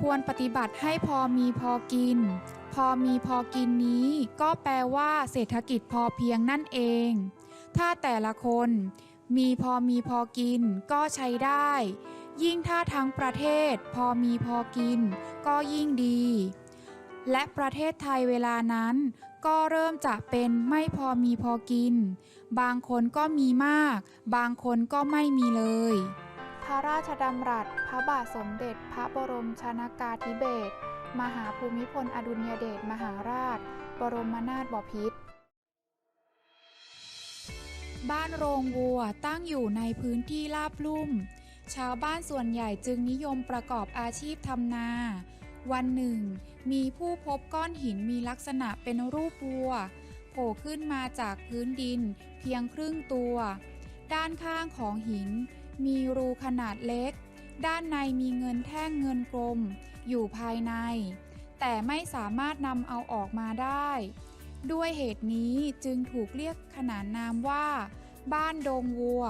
ควรปฏิบัติให้พอมีพอกิน พอมีพอกินนี้ ก็แปลว่าเศรษฐกิจพอเพียงนั่นเอง ถ้าแต่ละคน มีพอมีพอกินก็ใช้ได้ ยิ่งถ้าทั้งประเทศ พอมีพอกิน ก็ยิ่งดี และประเทศไทยเวลานั้น ก็เริ่มจะเป็นไม่พอมีพอกิน บางคนก็มีมาก บางคนก็ไม่มีเลย ระราชดำรัส พระบาทสมเด็จ พระบรมชนากาธิเบศร มหาภูมิพลอดุลยเดชมหาราช บรมนาถบพิตร บ้านโรงวัวตั้งอยู่ในพื้นที่ราบลุ่ม ชาวบ้านส่วนใหญ่จึงนิยมประกอบอาชีพทำนา วันหนึ่ง มีผู้พบก้อนหินมีลักษณะเป็นรูปวัว โผล่ขึ้นมาจากพื้นดินเพียงครึ่งตัว ด้านข้างของหิน มีรูขนาดเล็ก ด้านในมีเงินแท่งเงินกลม อยู่ภายใน แต่ไม่สามารถนำเอาออกมาได้ ด้วยเหตุนี้จึงถูกเรียกขนานนามว่า บ้านโดงวัว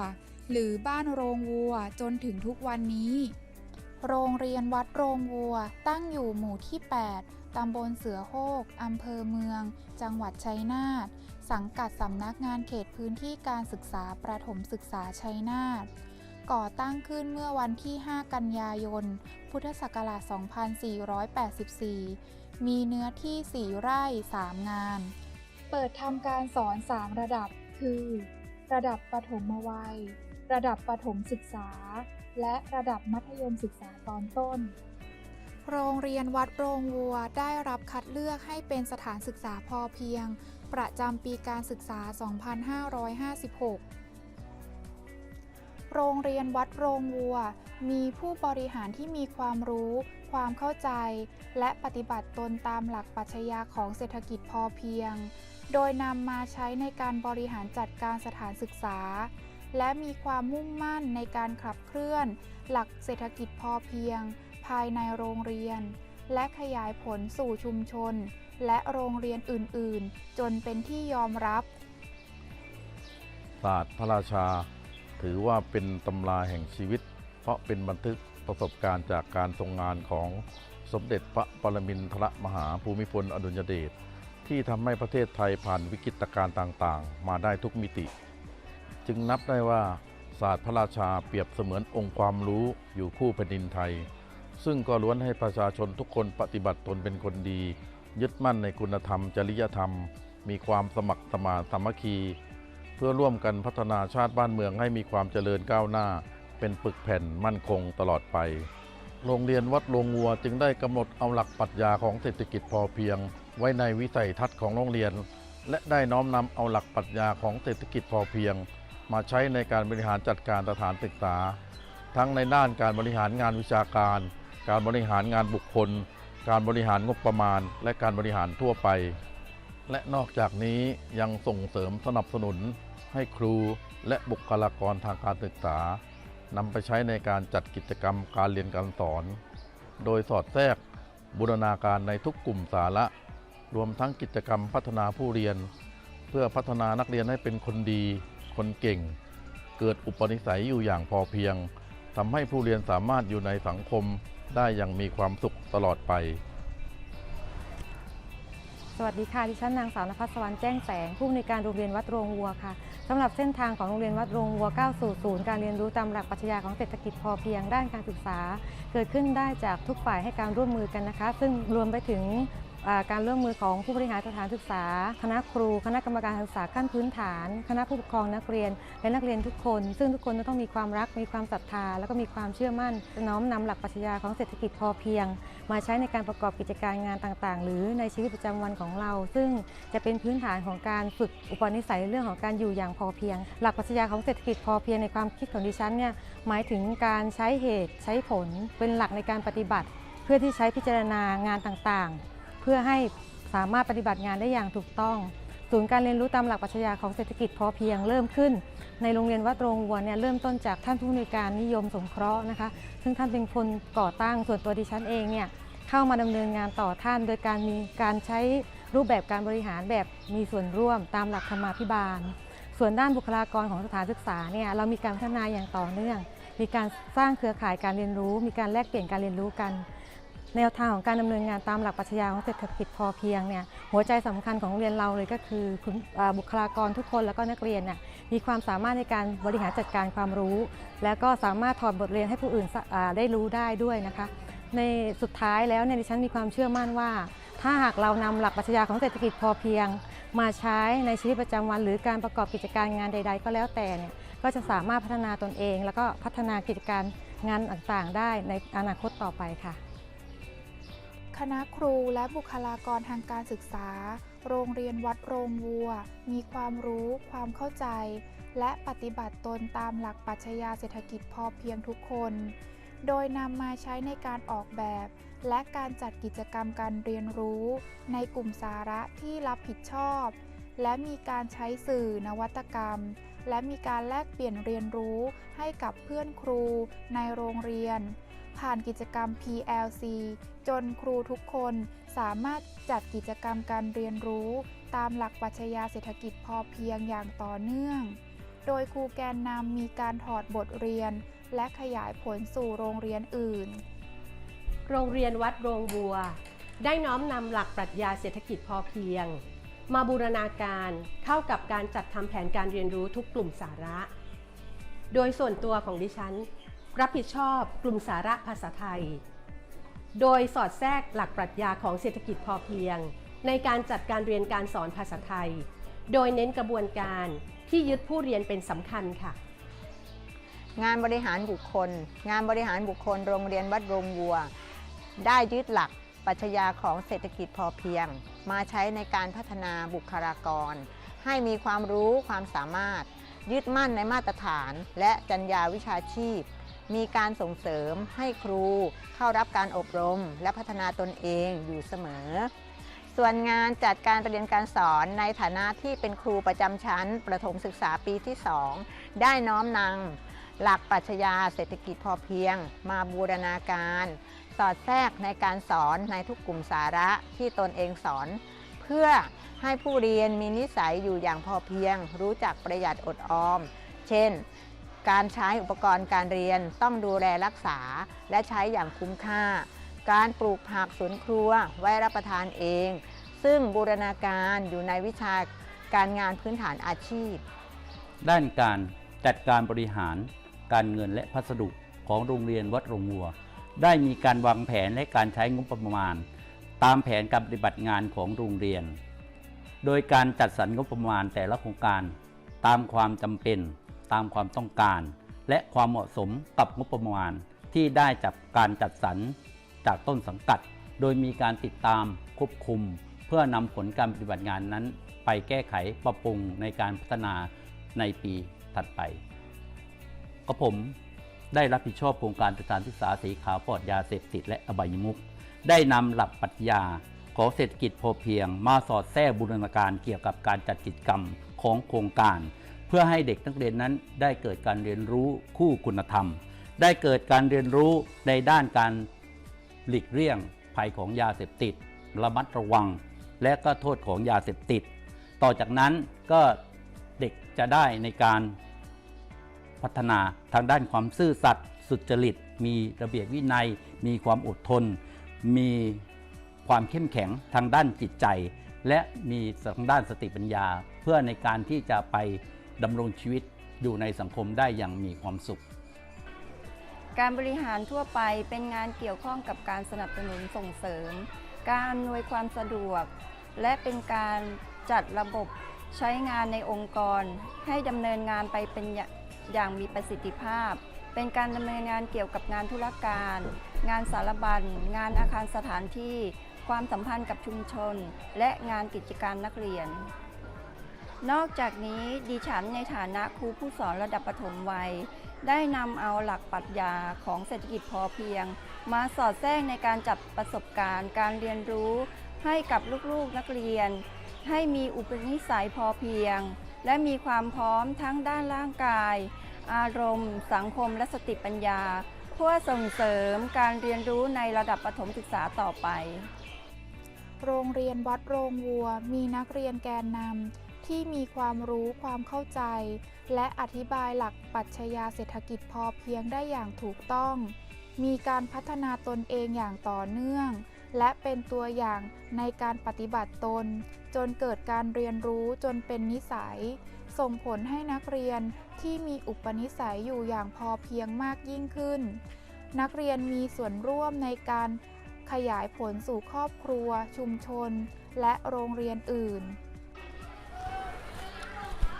หรือบ้านโรงวัวจนถึงทุกวันนี้ โรงเรียนวัดโรงวัวตั้งอยู่หมู่ที่ 8 ตำบลเสือโฮกอำเภอเมือง จังหวัดชัยนาทสังกัดสำนักงานเขตพื้นที่การศึกษาประถมศึกษาชัยนาท ก่อตั้งขึ้นเมื่อวันที่ 5 กันยายน พุทธศักราช 2484 มีเนื้อที่ 4 ไร่ 3 งาน เปิดทำการสอน 3 ระดับ คือ ระดับประถมวัย ระดับประถมศึกษา และระดับมัธยมศึกษาตอนต้น โรงเรียนวัดโรงวัวได้รับคัดเลือกให้เป็นสถานศึกษาพอเพียง ประจำปีการศึกษา 2556 โรงเรียนวัดโรงวัว มีผู้บริหารที่มีความรู้ ความเข้าใจ และปฏิบัติตนตามหลักปรัชญาของเศรษฐกิจพอเพียง โดยนำมาใช้ในการบริหารจัดการสถานศึกษา และมีความมุ่งมั่นในการขับเคลื่อน หลักเศรษฐกิจพอเพียง ภายในโรงเรียน และขยายผลสู่ชุมชน และโรงเรียนอื่น ๆ จนเป็นที่ยอมรับศาสตร์พระราชา ถือว่าเป็นตำราแห่งชีวิต เพราะเป็นบันทึกประสบการณ์จากการทรงงานของสมเด็จพระปรมินทรมหาภูมิพลอดุลยเดชที่ทำให้ประเทศไทยผ่านวิกฤตการณ์ต่างๆ มาได้ทุกมิติ จึงนับได้ว่าศาสตร์พระราชาเปรียบเสมือนองค์ความรู้อยู่คู่แผ่นดินไทย ซึ่งก็ล้วนให้ประชาชนทุกคนปฏิบัติตนเป็นคนดี ยึดมั่นในคุณธรรม จริยธรรม มีความสมัครสมานสามัคคี พื่อร่วมกันพัฒนาชาติบ้านเมืองให้มีความเจริญก้าวหน้า เป็นปึกแผ่นมั่นคงตลอดไป โรงเรียนวัดโรงวัวจึงได้กำหนดเอาหลักปรัชญาของเศรษฐกิจพอเพียง ไว้ในวิสัยทัศน์ของโรงเรียน และได้น้อมนำเอาหลักปรัชญาของเศรษฐกิจพอเพียง มาใช้ในการบริหารจัดการสถานศึกษา ทั้งในด้านการบริหารงานวิชาการ การบริหารงานบุคคล การบริหารงบประมาณ และการบริหารทั่วไปและนอกจากนี้ยังส่งเสริมสนับสนุน ให้ครูและบุคลากรทางการศึกษานำไปใช้ในการจัดกิจกรรมการเรียนการสอน โดยสอดแทรกบูรณาการในทุกกลุ่มสาระ รวมทั้งกิจกรรมพัฒนาผู้เรียน เพื่อพัฒนานักเรียนให้เป็นคนดี คนเก่ง เกิดอุปนิสัยอยู่อย่างพอเพียงทำให้ผู้เรียนสามารถอยู่ในสังคมได้อย่างมีความสุขตลอดไป วัสดีค่ะดิฉันนางสาวนภัสวรรค์แจ้งแสงผู้อำนวยการโรงเรียนวัดโรงวัวค่ะสำหรับเส้นทางของโรงเรียนวัดโรงวัวก้าวสู่ศูนย์การเรียนรู้ตามหลักปรัชญาของเศรษฐกิจพอเพียงด้านการศึกษา เกิดขึ้นได้จากทุกฝ่ายให้การร่วมมือกันนะคะ ซึ่งรวมไปถึง การร่วมมือของผู้บริหารสถานศึกษา คณะครู คณะกรรมการศึกษาขั้นพื้นฐาน คณะผู้ปกครองนักเรียน และนักเรียนทุกคน ซึ่งทุกคนต้องมีความรัก มีความศรัทธา แล้วก็มีความเชื่อมั่น น้อมนำหลักปรัชญาของเศรษฐกิจพอเพียง มาใช้ในการประกอบกิจการงานต่างๆ หรือในชีวิตประจำวันของเรา ซึ่งจะเป็นพื้นฐานของการฝึกอุปนิสัยเรื่องของการอยู่อย่างพอเพียง หลักปรัชญาของเศรษฐกิจพอเพียงในความคิดของดิฉันเนี่ยหมายถึงการใช้เหตุใช้ผล เป็นหลักในการปฏิบัติ เพื่อที่ใช้พิจารณางานต่างๆ เพื่อให้สามารถปฏิบัติงานได้อย่างถูกต้อง ศูนย์การเรียนรู้ตามหลักปรัชญาของเศรษฐกิจพอเพียงเริ่มขึ้น ในโรงเรียนวัดโรงวัวเนี่ยเริ่มต้นจากท่านผู้อำนวยการนิยมสงเคราะห์นะคะ ซึ่งท่านเป็นคนก่อตั้งส่วนตัวดิฉันเองเนี่ยเข้ามาดำเนินงานต่อท่าน โดยการมีการใช้รูปแบบการบริหารแบบมีส่วนร่วมตามหลักธรรมาภิบาล ส่วนด้านบุคลากรของสถานศึกษาเนี่ยเรามีการพัฒนาอย่างต่อเนื่อง มีการสร้างเครือข่ายการเรียนรู้ มีการแลกเปลี่ยนการเรียนรู้กัน แนวทางของการดำเนินงานตามหลักปรัชญาของเศรษฐกิจพอเพียงเนี่ยหัวใจสำคัญของโรงเรียนเราเลยก็คือบุคลากรทุกคนแล้วก็นักเรียนน่ยมีความสามารถในการบริหารจัดการความรู้ แล้วก็สามารถถอดบทเรียนให้ผู้อื่นได้รู้ได้ด้วยนะคะ ในสุดท้ายแล้วเนี่ยดิฉันมีความเชื่อมั่นว่า ถ้าหากเรานำหลักปรัชญาของเศรษฐกิจพอเพียง มาใช้ในชีวิตประจำวัน หรือการประกอบกิจการงานใด ๆ ก็แล้วแต่เนี่ยก็จะสามารถพัฒนาตนเอง แล้วก็พัฒนากิจการงานต่างๆ ได้ในอนาคตต่อไปค่ะ คณะครูและบุคลากรทางการศึกษา โรงเรียนวัดโรงวัว มีความรู้ ความเข้าใจ และปฏิบัติตนตามหลักปรัชญาเศรษฐกิจพอเพียงทุกคน โดยนำมาใช้ในการออกแบบ และการจัดกิจกรรมการเรียนรู้ ในกลุ่มสาระที่รับผิดชอบ และมีการใช้สื่อนวัตกรรม และมีการแลกเปลี่ยนเรียนรู้ให้กับเพื่อนครูในโรงเรียน ผ่านกิจกรรม PLC จนครูทุกคนสามารถจัดกิจกรรมการเรียนรู้ ตามหลักปรัชญาเศรษฐกิจพอเพียงอย่างต่อเนื่อง โดยครูแกนนำมีการถอดบทเรียน และขยายผลสู่โรงเรียนอื่น โรงเรียนวัดโรงบัว ได้น้อมนำหลักปรัชญาเศรษฐกิจพอเพียง มาบูรณาการเข้ากับการจัดทำแผนการเรียนรู้ทุกกลุ่มสาระ โดยส่วนตัวของดิฉัน รับผิดชอบกลุ่มสาระภาษาไทย โดยสอดแทรกหลักปรัชญาของเศรษฐกิจพอเพียง ในการจัดการเรียนการสอนภาษาไทย โดยเน้นกระบวนการที่ยึดผู้เรียนเป็นสำคัญค่ะ งานบริหารบุคคล งานบริหารบุคคลโรงเรียนวัดโรงวัว ได้ยึดหลัก ปรัชญาของเศรษฐกิจพอเพียง มาใช้ในการพัฒนาบุคลากร ให้มีความรู้ความสามารถ ยึดมั่นในมาตรฐาน และจรรยาวิชาชีพ มีการส่งเสริมให้ครูเข้ารับการอบรม และพัฒนาตนเองอยู่เสมอ ส่วนงานจัดการเรียนการสอนในฐานะที่เป็นครูประจำชั้น ประถมศึกษาปีที่ 2 ได้น้อมนำหลักปรัชญาเศรษฐกิจพอเพียง มาบูรณาการ สอดแทรกในการสอนในทุกกลุ่มสาระที่ตนเองสอน เพื่อให้ผู้เรียนมีนิสัยอยู่อย่างพอเพียง รู้จักประหยัดอดออม เช่น การใช้อุปกรณ์การเรียนต้องดูแลรักษา และใช้อย่างคุ้มค่า การปลูกผักสวนครัวไว้รับประทานเอง ซึ่งบูรณาการอยู่ในวิชาการงานพื้นฐานอาชีพ ด้านการจัดการบริหาร การเงินและพัสดุของโรงเรียนวัดโรงวัว ได้มีการวางแผนและการใช้งบประมาณ ตามแผนการปฏิบัติงานของโรงเรียน โดยการจัดสรรงบประมาณแต่ละโครงการ ตามความจำเป็น ตามความต้องการ และความเหมาะสมกับงบประมาณที่ได้จากการจัดสรรจากต้นสังกัด โดยมีการติดตามควบคุม เพื่อนำผลการปฏิบัติงานนั้น ไปแก้ไขปรับปรุงในการพัฒนาในปีถัดไปก็ผม ได้รับผิดชอบโครงการสถานศึกษาสีขาวปลอดยาเสพติดและอบายมุขได้นำหลักปรัชญาของเศรษฐกิจพอเพียง มาสอดแทรกบูรณาการเกี่ยวกับการจัดกิจกรรมของโครงการ เพื่อให้เด็กนักเรียนนั้นได้เกิดการเรียนรู้คู่คุณธรรม ได้เกิดการเรียนรู้ในด้านการหลีกเลี่ยงภัยของยาเสพติด ระมัดระวัง และก็โทษของยาเสพติด ต่อจากนั้นก็เด็กจะได้ในการ พัฒนาทางด้านความซื่อสัตย์สุจริต มีระเบียบวินัย มีความอดทน มีความเข้มแข็งทางด้านจิตใจ และมีทางด้านสติปัญญา เพื่อในการที่จะไปดำรงชีวิตอยู่ในสังคมได้อย่างมีความสุข การบริหารทั่วไปเป็นงานเกี่ยวข้องกับการสนับสนุนส่งเสริม การอำนวยความสะดวก และเป็นการจัดระบบใช้งานในองค์กร ให้ดำเนินงานไปเป็น อย่างมีประสิทธิภาพ เป็นการดำเนินงานเกี่ยวกับงานธุรการ งานสารบัญ งานอาคารสถานที่ ความสัมพันธ์กับชุมชน และงานกิจการนักเรียน นอกจากนี้ดิฉันในฐานะครูผู้สอนระดับประถมวัย ได้นำเอาหลักปรัชญาของเศรษฐกิจพอเพียง มาสอดแทรกในการจัดประสบการณ์ การเรียนรู้ให้กับลูกๆนักเรียน ให้มีอุปนิสัยพอเพียง และมีความพร้อมทั้งด้านร่างกาย อารมณ์ สังคมและสติปัญญา เพื่อส่งเสริมการเรียนรู้ในระดับประถมศึกษาต่อไป โรงเรียนวัดโรงวัว มีนักเรียนแกนนำที่มีความรู้ความเข้าใจ และอธิบายหลักปรัชญาเศรษฐกิจพอเพียงได้อย่างถูกต้อง มีการพัฒนาตนเองอย่างต่อเนื่อง และเป็นตัวอย่างในการปฏิบัติตน จนเกิดการเรียนรู้จนเป็นนิสัย ส่งผลให้นักเรียนที่มีอุปนิสัยอยู่อย่างพอเพียงมากยิ่งขึ้น นักเรียนมีส่วนร่วมในการขยายผลสู่ครอบครัว ชุมชน และโรงเรียนอื่น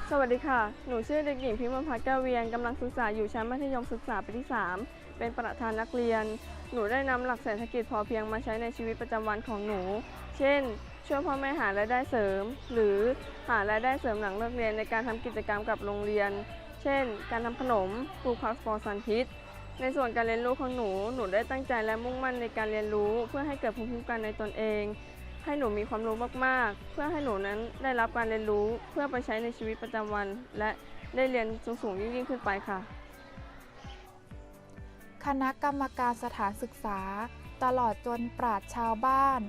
สวัสดีค่ะ หนูชื่อเด็กหญิงพิมพ์พัฒน์แก้วเวียนกำลังศึกษาอยู่ชั้นมัธยมศึกษาปีที่ 3 เป็นประธานนักเรียน หนูได้นำหลักเศรษฐกิจพอเพียงมาใช้ในชีวิตประจำวันของหนู เช่น ช่วยพ่อแม่หารายได้เสริม หรือหารายได้เสริมหลังเลิกเรียนในการทำกิจกรรมกับโรงเรียน เช่น การทำขนมปลูกผักปลอดสารพิษในส่วนการเรียนรู้ของหนู หนูได้ตั้งใจและมุ่งมั่นในการเรียนรู้ เพื่อให้เกิดภูมิคุ้มกันในตนเอง ให้หนูมีความรู้มากๆ เพื่อให้หนูนั้นได้รับการเรียนรู้ เพื่อไปใช้ในชีวิตประจำวัน และได้เรียนสูงๆยิ่งๆขึ้นไปค่ะ คณะกรรมการสถานศึกษา ตลอดจนปราชชาวบ้าน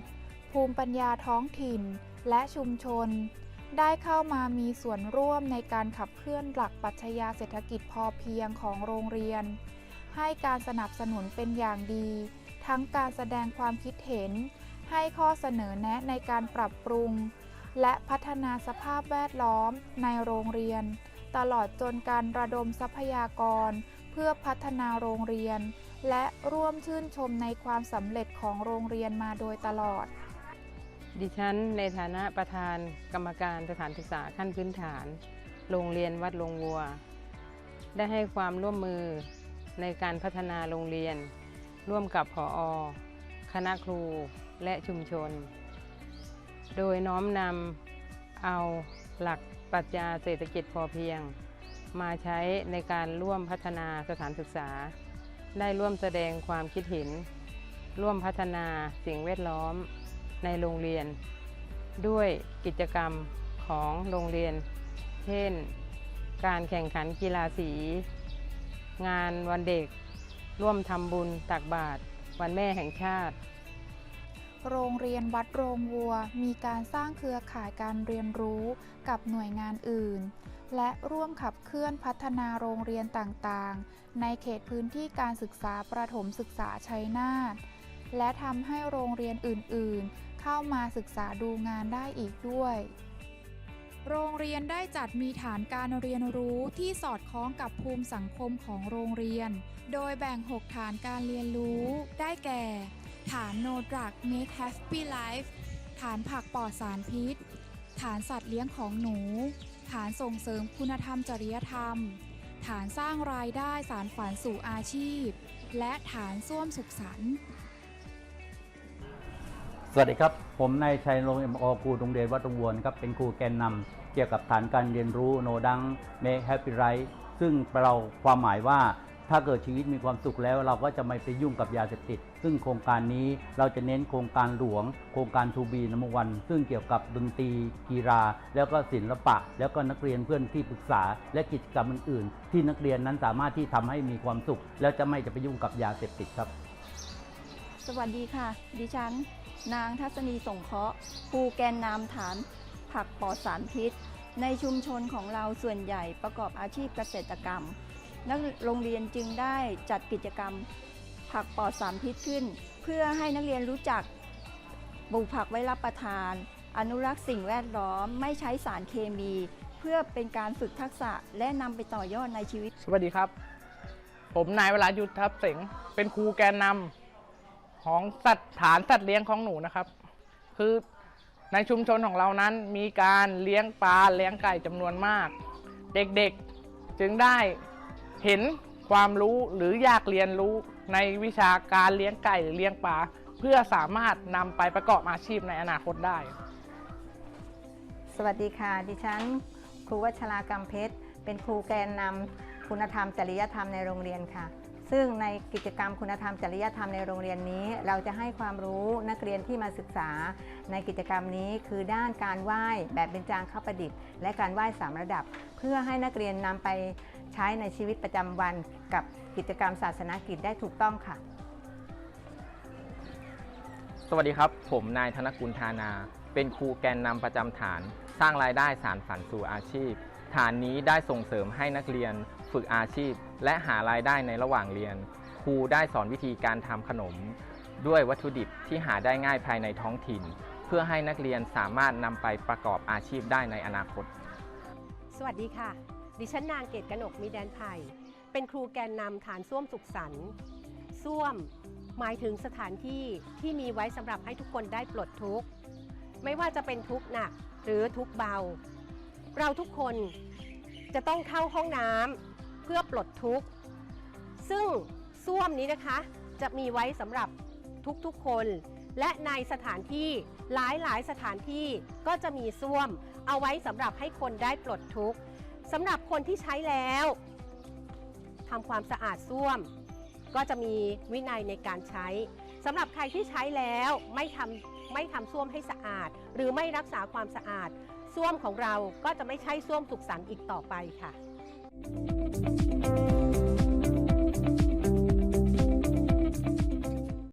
ภูมิปัญญาท้องถิ่น และชุมชน ได้เข้ามามีส่วนร่วมในการขับเคลื่อนหลักปรัชญาเศรษฐกิจพอเพียงของโรงเรียน ให้การสนับสนุนเป็นอย่างดี ทั้งการแสดงความคิดเห็น ให้ข้อเสนอแนะในการปรับปรุง และพัฒนาสภาพแวดล้อมในโรงเรียน ตลอดจนการระดมทรัพยากร เพื่อพัฒนาโรงเรียน และร่วมชื่นชมในความสำเร็จของโรงเรียนมาโดยตลอด ดิฉันในฐานะประธานกรรมการสถานศึกษาขั้นพื้นฐาน โรงเรียนวัดลงวัว ได้ให้ความร่วมมือในการพัฒนาโรงเรียน ร่วมกับผอคณะครูและชุมชน โดยน้อมนำเอาหลักปรัชญาเศรษฐกิจพอเพียง มาใช้ในการร่วมพัฒนาสถานศึกษา ได้ร่วมแสดงความคิดเห็น ร่วมพัฒนาสิ่งแวดล้อมในโรงเรียน ด้วยกิจกรรมของโรงเรียน เช่น การแข่งขันกีฬาสี งานวันเด็ก ร่วมทำบุญตักบาตรวันแม่แห่งชาติโรงเรียนวัดโรงวัวมีการสร้างเครือข่ายการเรียนรู้กับหน่วยงานอื่น และร่วมขับเคลื่อนพัฒนาโรงเรียนต่างๆ ในเขตพื้นที่การศึกษาประถมศึกษาชัยนาท และทำให้โรงเรียนอื่นๆ เข้ามาศึกษาดูงานได้อีกด้วยโรงเรียนได้จัดมีฐานการเรียนรู้ที่สอดคล้องกับภูมิสังคมของโรงเรียน โดยแบ่ง 6 ฐานการเรียนรู้ได้แก่ ฐาน No Drug Make Happy Life ฐานผักปลอดสารพิษ ฐานสัตว์เลี้ยงของหนู ฐานส่งเสริมคุณธรรมจริยธรรม ฐานสร้างรายได้สารฝันสู่อาชีพ และฐานส้วมสุขสันต์สวัสดีครับ ผมนายชัยรงค์เอ็มอครูโรงเรียนวัดตรงวนครับเป็นครูแกนนำเกี่ยวกับฐานการเรียนรู้โนดังเมคแฮปปี้ไรซึ่งเราความหมายว่าถ้าเกิดชีวิตมีความสุขแล้วเราก็จะไม่ไปยุ่งกับยาเสพติด ซึ่งโครงการนี้เราจะเน้นโครงการหลวง โครงการทูบีนมวัน ซึ่งเกี่ยวกับดนตรีกีฬา แล้วก็ศิลปะ แล้วก็นักเรียนเพื่อนที่ปรึกษา และกิจกรรมอื่น ๆ ที่นักเรียนนั้นสามารถที่ทำให้มีความสุข แล้วจะไม่จะไปยุ่งกับยาเสพติดครับ สวัสดีค่ะ ดิฉัน นางทัศนีสงเคราะห์ครูแกนนำฐาน ผักปลอดสารพิษ ในชุมชนของเราส่วนใหญ่ประกอบอาชีพเกษตรกรรมนักโรงเรียนจึงได้จัดกิจกรรม ผักปลอดสารพิษขึ้น เพื่อให้นักเรียนรู้จักปลูกผักไว้รับประทาน อนุรักษ์สิ่งแวดล้อมไม่ใช้สารเคมี เพื่อเป็นการฝึกทักษะและนำไปต่อยอดในชีวิต สวัสดีครับ ผมนายวรายุทธทัพเสงเป็นครูแกนนำของสัตว์ฐานสัตว์เลี้ยงของหนูนะครับ คือในชุมชนของเรานั้นมีการเลี้ยงปลาเลี้ยงไก่จำนวนมาก เด็กๆจึงได้เห็นความรู้หรืออยากเรียนรู้ ในวิชาการเลี้ยงไก่หรือเลี้ยงปลาเพื่อสามารถนำไปประกอบอาชีพในอนาคตได้ สวัสดีค่ะ ดิฉัน ครูวัชรากำเพชร เป็นครูแกนนำคุณธรรมจริยธรรมในโรงเรียนค่ะ ซึ่งในกิจกรรมคุณธรรมจริยธรรมในโรงเรียนนี้ เราจะให้ความรู้นักเรียนที่มาศึกษา ในกิจกรรมนี้คือด้านการไหว้แบบเป็นจางข้าประดิษฐ์ และการไหว้สามระดับ เพื่อให้นักเรียนนำไป ใช้ในชีวิตประจำวันกับกิจกรรมศาสนกิจได้ถูกต้องค่ะ สวัสดีครับ ผมนายธนกุลธานา เป็นครูแกนนำประจำฐาน สร้างรายได้สารฝันสู่อาชีพ ฐานนี้ได้ส่งเสริมให้นักเรียน ฝึกอาชีพ และหารายได้ในระหว่างเรียนคครูได้สอนวิธีการทำขนม ด้วยวัตถุดิบที่หาได้ง่ายภายในท้องถิ่น เพื่อให้นักเรียนสามารถนำไปประกอบอาชีพได้ในอนาคต สวัสดีค่ะ ดิฉันนางเกตกนกมีแดนไผ่เป็นครูแกนนำฐานส้วมสุขสันต์ส้วมหมายถึงสถานที่ที่มีไว้สำหรับให้ทุกคนได้ปลดทุกข์ ไม่ว่าจะเป็นทุกข์หนักหรือทุกข์เบา เราทุกคนจะต้องเข้าห้องน้ำเพื่อปลดทุกข์ ซึ่งส้วมนี้นะคะ จะมีไว้สำหรับทุกๆคน และในสถานที่หลายๆ สถานที่ก็จะมีส้วม เอาไว้สำหรับให้คนได้ปลดทุกข์ สำหรับคนที่ใช้แล้วทำความสะอาดส้วม ก็จะมีวินัยในการใช้สำหรับใครที่ใช้แล้วไม่ทำไม่ทำส้วมให้สะอาด หรือไม่รักษาความสะอาดส้วมของเราก็จะไม่ใช่ส้วมสุขสันต์อีกต่อไปค่ะ